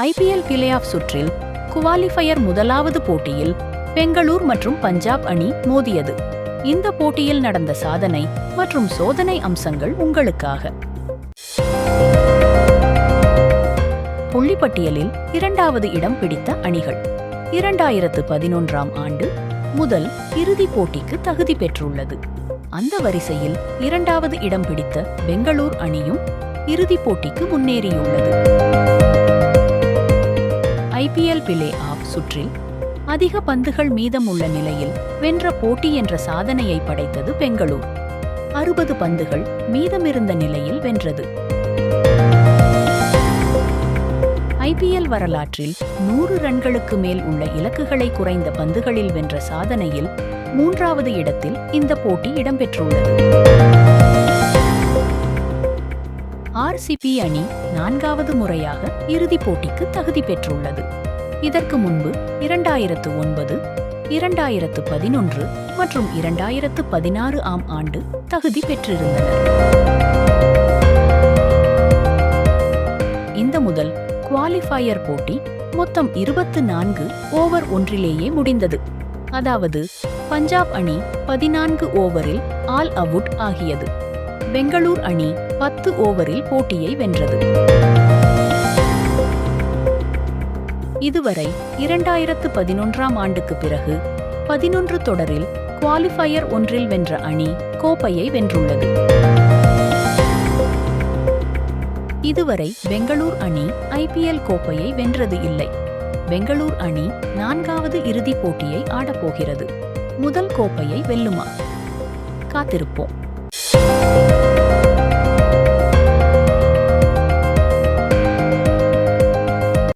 IPL play off சுற்றில் qualifier முதலாவது போட்டியில் பெங்களூர் மற்றும் பஞ்சாப் அணி மோதியது. இந்த போட்டியில் நடந்த சாதனை மற்றும் சோதனை அம்சங்கள் உங்களுக்காக. புள்ளிப்பட்டியலில் இரண்டாவது இடம் பிடித்த அணிகள். இரண்டாயிரத்து பதினொன்றாம் ஆண்டு முதல் இறுதிப் போட்டிக்கு தகுதி பெற்றுள்ளது. அந்த வரிசையில் இரண்டாவது இடம் பிடித்த பெங்களூர் அணியும் இறுதிப் போட்டிக்கு முன்னேறியுள்ளது. பிளே ஆஃப் சுற்றில் அதிக பந்துகள் மீதம் உள்ள நிலையில் வென்ற போட்டி என்ற சாதனையை படைத்தது பெங்களூர். அறுபது பந்துகள் மீதமிருந்த நிலையில் வென்றது. ஐபிஎல் வரலாற்றில் நூறு ரன்களுக்கு மேல் உள்ள இலக்குகளை குறைந்த பந்துகளில் வென்ற சாதனையில் மூன்றாவது இடத்தில் இந்த போட்டி இடம்பெற்றுள்ளது. ஆர்சிபி அணி நான்காவது முறையாக இறுதிப் போட்டிக்கு தகுதி பெற்றுள்ளது. இதற்கு முன்பு இரண்டாயிரத்து ஒன்பது இரண்டாயிரத்து பதினொன்று மற்றும் இரண்டாயிரத்து பதினாறு ஆம் ஆண்டு தகுதி பெற்றிருந்தனர். இந்த முதல் குவாலிஃபயர் போட்டி மொத்தம் இருபத்து நான்கு ஓவர் ஒன்றிலேயே முடிந்தது. அதாவது பஞ்சாப் அணி பதினான்கு ஓவரில் ஆல் அவுட் ஆகியது. பெங்களூர் அணி பத்து ஓவரில் போட்டியை வென்றது. இதுவரை இரண்டாயிரத்து பதினொன்றாம் ஆண்டுக்கு பிறகு பதினொன்று தொடரில் குவாலிஃபயர் ஒன்றில் வென்ற அணி கோப்பையை வென்றுள்ளது. இதுவரை பெங்களூர் அணி ஐபிஎல் கோப்பையை வென்றது இல்லை. பெங்களூர் அணி நான்காவது இறுதிப் போட்டியை ஆடப்போகிறது முதல் கோப்பையை வெல்லுமா? காத்திருப்போம்.